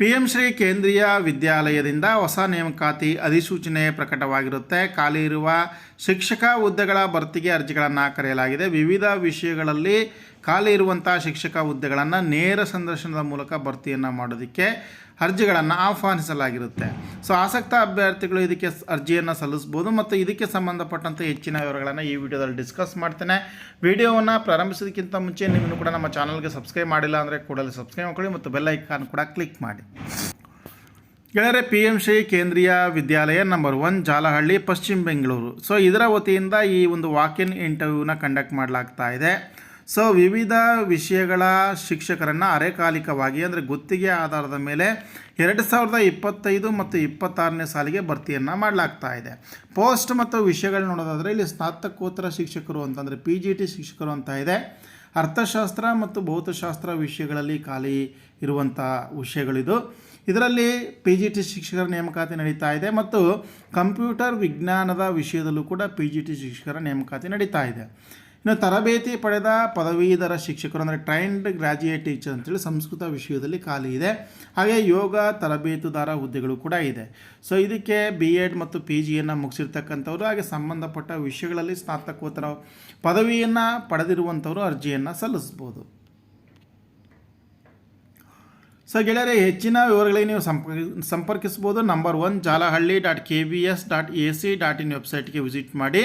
P M Shri ಕೇಂದ್ರೀಯ ವಿದ್ಯಾಲಯದಿಂದ ಹೊಸ ನೇಮಕಾತಿ ಅಧಿಸೂಚನೆ ಪ್ರಕಟವಾಗಿರುತ್ತೆ. ಖಾಲಿ ಇರುವ ಶಿಕ್ಷಕ ಹುದ್ದೆಗಳ ಭರ್ತಿಗೆ ಅರ್ಜಿಗಳನ್ನು ಕರೆಯಲಾಗಿದೆ. ವಿವಿಧ ವಿಷಯಗಳಲ್ಲಿ ಖಾಲಿ ಇರುವಂಥ ಶಿಕ್ಷಕ ಹುದ್ದೆಗಳನ್ನು ನೇರ ಸಂದರ್ಶನದ ಮೂಲಕ ಭರ್ತಿಯನ್ನು ಮಾಡೋದಕ್ಕೆ ಅರ್ಜಿಗಳನ್ನು ಆಹ್ವಾನಿಸಲಾಗಿರುತ್ತೆ. ಸೊ ಆಸಕ್ತ ಅಭ್ಯರ್ಥಿಗಳು ಇದಕ್ಕೆ ಅರ್ಜಿಯನ್ನು ಸಲ್ಲಿಸ್ಬೋದು ಮತ್ತು ಇದಕ್ಕೆ ಸಂಬಂಧಪಟ್ಟಂಥ ಹೆಚ್ಚಿನ ವಿವರಗಳನ್ನು ಈ ವಿಡಿಯೋದಲ್ಲಿ ಡಿಸ್ಕಸ್ ಮಾಡ್ತೇನೆ. ವಿಡಿಯೋವನ್ನು ಪ್ರಾರಂಭಿಸೋದಕ್ಕಿಂತ ಮುಂಚೆ ನೀವು ಕೂಡ ನಮ್ಮ ಚಾನಲ್ಗೆ ಸಬ್ಸ್ಕ್ರೈಬ್ ಮಾಡಿಲ್ಲ ಅಂದರೆ ಕೂಡಲೇ ಸಬ್ಸ್ಕ್ರೈಬ್ ಮಾಡ್ಕೊಳ್ಳಿ ಮತ್ತು ಬೆಲ್ ಐಕಾನ್ ಕೂಡ ಕ್ಲಿಕ್ ಮಾಡಿ. ಗೆಳೆಯರೆ, ಪಿ ಎಂ ಶ್ರೀ ಕೇಂದ್ರೀಯ ವಿದ್ಯಾಲಯ ನಂಬರ್ ಒನ್ ಜಾಲಹಳ್ಳಿ, ಪಶ್ಚಿಮ ಬೆಂಗಳೂರು. ಸೊ ಇದರ ವತಿಯಿಂದ ಈ ಒಂದು ವಾಕ್-ಇನ್ ಇಂಟರ್ವ್ಯೂನ ಕಂಡಕ್ಟ್ ಮಾಡಲಾಗ್ತಾ ಇದೆ. ಸೊ ವಿವಿಧ ವಿಷಯಗಳ ಶಿಕ್ಷಕರನ್ನು ಅರೆಕಾಲಿಕವಾಗಿ, ಅಂದರೆ ಗುತ್ತಿಗೆ ಆಧಾರದ ಮೇಲೆ ಎರಡು ಸಾವಿರದ ಇಪ್ಪತ್ತೈದು ಮತ್ತು ಇಪ್ಪತ್ತಾರನೇ ಸಾಲಿಗೆ ಭರ್ತಿಯನ್ನು ಮಾಡಲಾಗ್ತಾ ಇದೆ. ಪೋಸ್ಟ್ ಮತ್ತು ವಿಷಯಗಳು ನೋಡೋದಾದರೆ, ಇಲ್ಲಿ ಸ್ನಾತಕೋತ್ತರ ಶಿಕ್ಷಕರು ಅಂತಂದರೆ ಪಿ ಜಿ ಟಿ ಶಿಕ್ಷಕರು ಅಂತ ಇದೆ. ಅರ್ಥಶಾಸ್ತ್ರ ಮತ್ತು ಭೌತಶಾಸ್ತ್ರ ವಿಷಯಗಳಲ್ಲಿ ಖಾಲಿ ಇರುವಂಥ ವಿಷಯಗಳಿದು. ಇದರಲ್ಲಿ ಪಿ ಜಿ ಟಿ ಶಿಕ್ಷಕರ ನೇಮಕಾತಿ ನಡೀತಾ ಇದೆ ಮತ್ತು ಕಂಪ್ಯೂಟರ್ ವಿಜ್ಞಾನದ ವಿಷಯದಲ್ಲೂ ಕೂಡ ಪಿ ಜಿ ಟಿ ಶಿಕ್ಷಕರ ನೇಮಕಾತಿ ನಡೀತಾ ಇದೆ. ಇನ್ನು ತರಬೇತಿ ಪಡೆದ ಪದವೀಧರ ಶಿಕ್ಷಕರು ಅಂದರೆ ಟ್ರೈನ್ಡ್ ಗ್ರ್ಯಾಜುಯೇಟ್ ಟೀಚರ್ ಅಂತೇಳಿ ಸಂಸ್ಕೃತ ವಿಷಯದಲ್ಲಿ ಖಾಲಿ ಇದೆ. ಹಾಗೆ ಯೋಗ, ತರಬೇತುದಾರ ಹುದ್ದೆಗಳು ಕೂಡ ಇದೆ. ಸೊ ಇದಕ್ಕೆ ಬಿ ಎಡ್ ಮತ್ತು ಪಿ ಜಿಯನ್ನು ಮುಗಿಸಿರ್ತಕ್ಕಂಥವ್ರು ಹಾಗೆ ಸಂಬಂಧಪಟ್ಟ ವಿಷಯಗಳಲ್ಲಿ ಸ್ನಾತಕೋತ್ತರ ಪದವಿಯನ್ನು ಪಡೆದಿರುವಂಥವರು ಅರ್ಜಿಯನ್ನು ಸಲ್ಲಿಸ್ಬೋದು. ಸೊ ಗೆಳೆಯರೇ, ಹೆಚ್ಚಿನ ವಿವರಗಳಿಗೆ ನೀವು ಸಂಪರ್ಕ ಸಂಪರ್ಕಿಸ್ಬೋದು number one Jalahalli dot K V S dot A C dot in ವೆಬ್ಸೈಟ್ಗೆ ವಿಸಿಟ್ ಮಾಡಿ.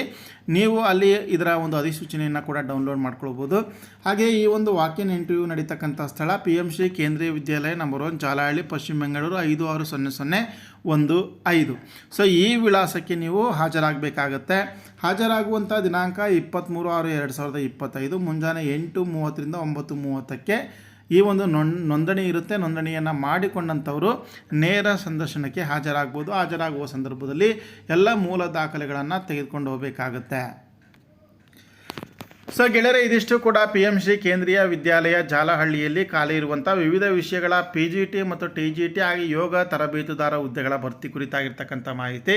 ನೀವು ಅಲ್ಲಿ ಇದರ ಒಂದು ಅಧಿಸೂಚನೆಯನ್ನು ಕೂಡ ಡೌನ್ಲೋಡ್ ಮಾಡ್ಕೊಳ್ಬೋದು ಹಾಗೆ ಈ ಒಂದು ವಾಕಿನ್ ಇಂಟರ್ವ್ಯೂ ನಡೀತಕ್ಕಂಥ ಸ್ಥಳ ಪಿ ಎಂ ಶ್ರೀ ಕೇಂದ್ರೀಯ ವಿದ್ಯಾಲಯ ನಂಬರ್ ಒನ್ ಜಾಲಹಳ್ಳಿ, ಪಶ್ಚಿಮ ಬೆಂಗಳೂರು, ಐದು ಆರು ಸೊನ್ನೆ ಸೊನ್ನೆ ಒಂದು ಐದು. ಸೊ ಈ ವಿಳಾಸಕ್ಕೆ ನೀವು ಹಾಜರಾಗಬೇಕಾಗತ್ತೆ. ಹಾಜರಾಗುವಂಥ ದಿನಾಂಕ ಇಪ್ಪತ್ತ್ಮೂರು ಆರು ಎರಡು ಸಾವಿರದ ಇಪ್ಪತ್ತೈದು, ಮುಂಜಾನೆ ಎಂಟು ಮೂವತ್ತರಿಂದ ಒಂಬತ್ತು ಮೂವತ್ತಕ್ಕೆ. ಈ ಒಂದು ನೋಂದಣಿ ಇರುತ್ತೆ. ನೋಂದಣಿಯನ್ನು ಮಾಡಿಕೊಂಡಂಥವರು ನೇರ ಸಂದರ್ಶನಕ್ಕೆ ಹಾಜರಾಗ್ಬೋದು. ಹಾಜರಾಗುವ ಸಂದರ್ಭದಲ್ಲಿ ಎಲ್ಲ ಮೂಲ ದಾಖಲೆಗಳನ್ನು ತೆಗೆದುಕೊಂಡು ಹೋಗಬೇಕಾಗುತ್ತೆ. ಸೊ ಗೆಳೆಯರೆ, ಇದಿಷ್ಟು ಕೂಡ ಪಿ ಎಂ ಶ್ರೀ ಕೇಂದ್ರೀಯ ವಿದ್ಯಾಲಯ ಜಾಲಹಳ್ಳಿಯಲ್ಲಿ ಖಾಲಿ ಇರುವಂಥ ವಿವಿಧ ವಿಷಯಗಳ ಪಿ ಜಿ ಟಿ ಮತ್ತು ಟಿ ಜಿ ಟಿ ಹಾಗೆ ಯೋಗ, ತರಬೇತುದಾರ ಹುದ್ದೆಗಳ ಭರ್ತಿ ಕುರಿತಾಗಿರ್ತಕ್ಕಂಥ ಮಾಹಿತಿ.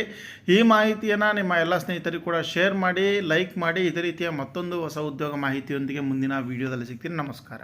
ಈ ಮಾಹಿತಿಯನ್ನು ನಿಮ್ಮ ಎಲ್ಲ ಸ್ನೇಹಿತರಿಗೂ ಕೂಡ ಶೇರ್ ಮಾಡಿ, ಲೈಕ್ ಮಾಡಿ, ಇದೇ ರೀತಿಯ ಮತ್ತೊಂದು ಹೊಸ ಉದ್ಯೋಗ ಮಾಹಿತಿಯೊಂದಿಗೆ ಮುಂದಿನ ವಿಡಿಯೋದಲ್ಲಿ ಸಿಗ್ತೀನಿ. ನಮಸ್ಕಾರ.